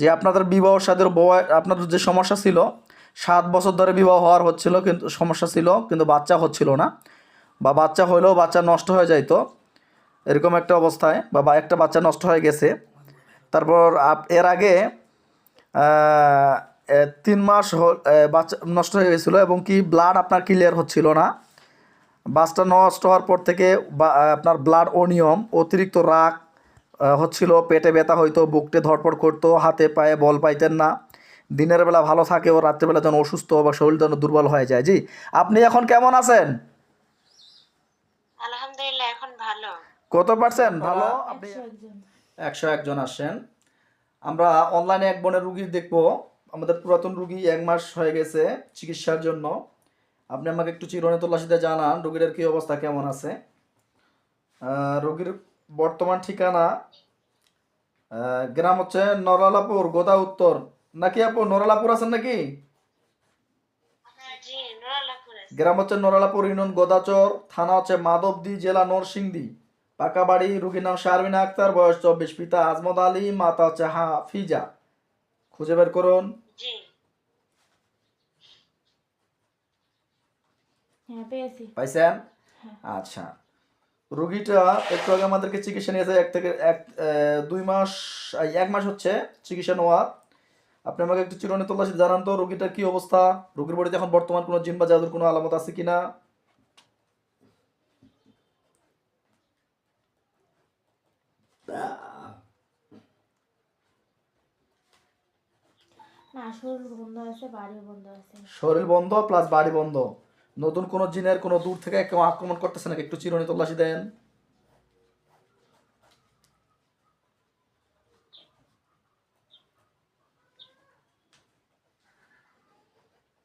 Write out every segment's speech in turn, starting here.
যে আপনাদের বিবাহ সাদের বয় আপনাদের যে সমস্যা ছিল, সাত বছর ধরে বিবাহ হওয়ার হচ্ছিল, কিন্তু সমস্যা ছিল, কিন্তু বাচ্চা হচ্ছিল না। বা বাচ্চা হলেও বাচ্চা নষ্ট হয়ে যাইতো, এরকম একটা অবস্থায়, বা একটা বাচ্চা নষ্ট হয়ে গেছে। তারপর এর আগে তিন মাস বাচ্চা নষ্ট হয়ে গেছিল এবং কি ব্লাড আপনার ক্লিয়ার হচ্ছিল না। বাসটা নষ্ট হওয়ার পর থেকে আপনার ব্লাড অনিয়ম, অতিরিক্ত রাগ হচ্ছিল পেটে ব্যথা হইতো বুকটে ধরপড় করতো হাতে পায়ে বল পাইতেন না। দিনের বেলা ভালো থাকে ও রাত্রেবেলা যেন অসুস্থ বা শরীর যেন দুর্বল হয়ে যায়। জি আপনি এখন কেমন আছেন? আলহামদুলিল্লাহ এখন ভালো। কত পার্সেন্ট ভালো? আপনি একশো একজন আসেন আমরা অনলাইনে এক বোনের রুগীর দেখব। আমাদের পুরাতন রুগী এক মাস হয়ে গেছে চিকিৎসার জন্য। আপনি আমাকে একটু চিরনে তল্লাশিতে জানান রুগীর কি অবস্থা কেমন আছে? রুগীর বর্তমান ঠিকানা আহ, গ্রাম হচ্ছে নরালাপুর গোদা উত্তর। নাকি আপু নরালাপুর আছেন নাকি? আছে। গ্রাম হচ্ছে নরালাপুর ইউনিয়ন গোদাচর থানা হচ্ছে মাধবদী জেলা নরসিংদী। পাকা বাড়ি রুগীর নাম শারমিনা আক্তার বয়স চব্বিশ পিতা আজমত আলী মাতা হচ্ছে হাফিজা। খুঁজে বের করুন। জি। হ্যাঁ পাইছেন? আচ্ছা। রুগীটা একটু আগে আমাদেরকে চিকিৎসা নিয়েছে এক থেকে এক দুই মাস এক মাস হচ্ছে চিকিৎসা নেওয়া আপনি আমাকে একটু চিরনি তল্লাশি জানান তো রুগীটার কি অবস্থা? রুগীর বডিতে এখন বর্তমান কোনো জিন বা জাদুর কোনো আলামত আছে কিনা? না শরীর বন্ধ আছে বাড়িও বন্ধ আছে। শরীর বন্ধ প্লাস বাড়ি বন্ধ। নতুন কোনো জিনের কোনো দূর থেকে কেউ আক্রমণ করতেছে নাকি? একটু চিরনি তল্লাশি দেন।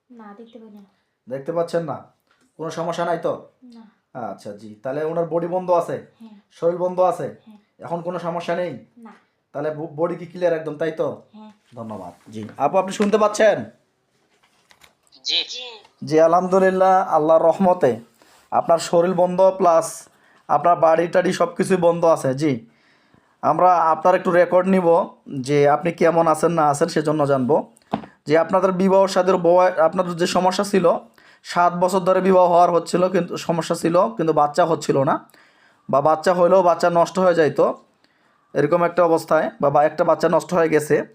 না দেখতে পাই না দেখতে পাচ্ছেন না? কোনো সমস্যা নাই তো? আচ্ছা জি। তাহলে ওনার বডি বন্ধ আছে? হ্যাঁ। শরীর বন্ধ আছে? হ্যাঁ। এখন কোনো সমস্যা নেই? তাহলে বডি কি ক্লিয়ার একদম তাই তো? হ্যাঁ। ধন্যবাদ জি। আপু আপনি শুনতে পাচ্ছেন? জি। জি। জি আলহামদুলিল্লাহ আল্লাহর রহমতে আপনার শরীর বন্ধ প্লাস আপনার বাড়ি টাড়ি সব কিছুই বন্ধ আছে জি। আমরা আপনার একটু রেকর্ড নিব যে আপনি কেমন আছেন না আছেন সেজন্য জানব। যে আপনাদের বিবাহ সাদের বয় আপনাদের যে সমস্যা ছিল সাত বছর ধরে বিবাহ হওয়ার হচ্ছিল কিন্তু সমস্যা ছিল কিন্তু বাচ্চা হচ্ছিল না। বা বাচ্চা হলেও বাচ্চা নষ্ট হয়ে যাইতো এরকম একটা অবস্থায় বা একটা বাচ্চা নষ্ট হয়ে গেছে।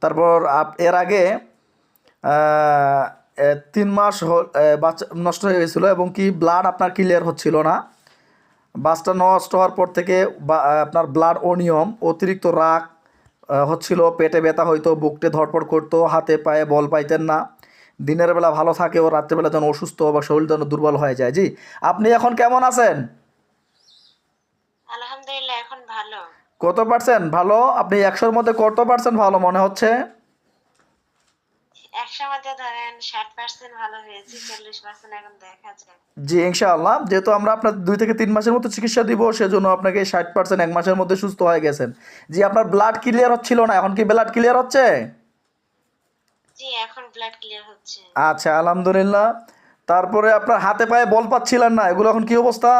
তারপর আপ- এর আগে তিন মাস বাচ্চা নষ্ট হয়ে গেছিল এবং কি ব্লাড আপনার ক্লিয়ার হচ্ছিল না। বাসটা নষ্ট হওয়ার পর থেকে আপনার ব্লাড অনিয়ম অতিরিক্ত রাগ হচ্ছিল পেটে ব্যথা হইতো বুকটে ধরপড় করতো হাতে পায়ে বল পাইতেন না। দিনের বেলা ভালো থাকে ও রাত্রেবেলা যেন অসুস্থ বা শরীর যেন দুর্বল হয়ে যায়। জি আপনি এখন কেমন আছেন? আলহামদুলিল্লাহ এখন ভালো। কত পার্সেন্ট ভালো? আপনি একশোর মধ্যে কত পার্সেন্ট ভালো মনে হচ্ছে? ধরেন ষাট পার্সেন্ট ভালো হয়েছে চল্লিশ পার্সেন্ট এখন দেখা যায়। জি ইনশাআল্লাহ। যেহেতু আমরা আপনার দুই থেকে তিন মাসের মতো চিকিৎসা দিব সেজন্য আপনাকে ষাট পার্সেন্ট এক মাসের মধ্যে সুস্থ হয়ে গেছেন। জি আপনার ব্লাড ক্লিয়ার হচ্ছিল না এখন কি ব্লাড ক্লিয়ার হচ্ছে? জি এখন ব্লাড ক্লিয়ার হচ্ছে। আচ্ছা আলহামদুলিল্লাহ। তারপরে আপনার হাতে পায়ে বল পাচ্ছিলেন না এগুলো এখন কি অবস্থা?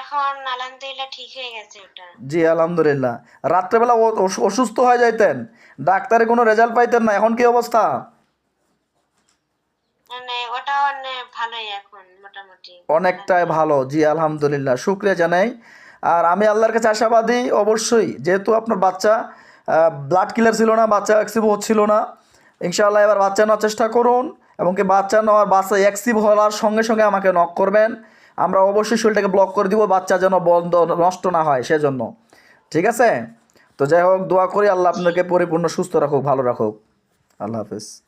এখন আলহামদুলিল্লাহ ঠিক হয়ে গেছে ওটা। জি আলহামদুলিল্লাহ। রাত্রেবেলা অসুস্থ হয়ে যাইতেন। ডাক্তারে কোনো রেজাল্ট পাইতেন না। এখন কি অবস্থা? মানে অনেকটাই ভালো। জি আলহামদুলিল্লাহ। শুক্রিয়া জানাই। আর আমি আল্লাহর কাছে আশাবাদী অবশ্যই। যেহেতু আপনার বাচ্চা ব্লাড কিলার ছিল না বাচ্চা অ্যাক্সিভ হচ্ছিল না ইনশাআল্লাহ এবার বাচ্চা নেওয়ার চেষ্টা করুন। এবং কি বাচ্চা নেওয়ার বাচ্চা অ্যাক্সিভ হওয়ার সঙ্গে সঙ্গে আমাকে নক করবেন। আমরা অবশ্যই শরীরটাকে ব্লক করে দিব, বাচ্চা যেন বন্ধ, নষ্ট না হয়, সেজন্য। ঠিক আছে? তো যাই হোক, দোয়া করি আল্লাহ আপনাকে পরিপূর্ণ, সুস্থ রাখুক, ভালো রাখুক। আল্লাহ হাফিজ।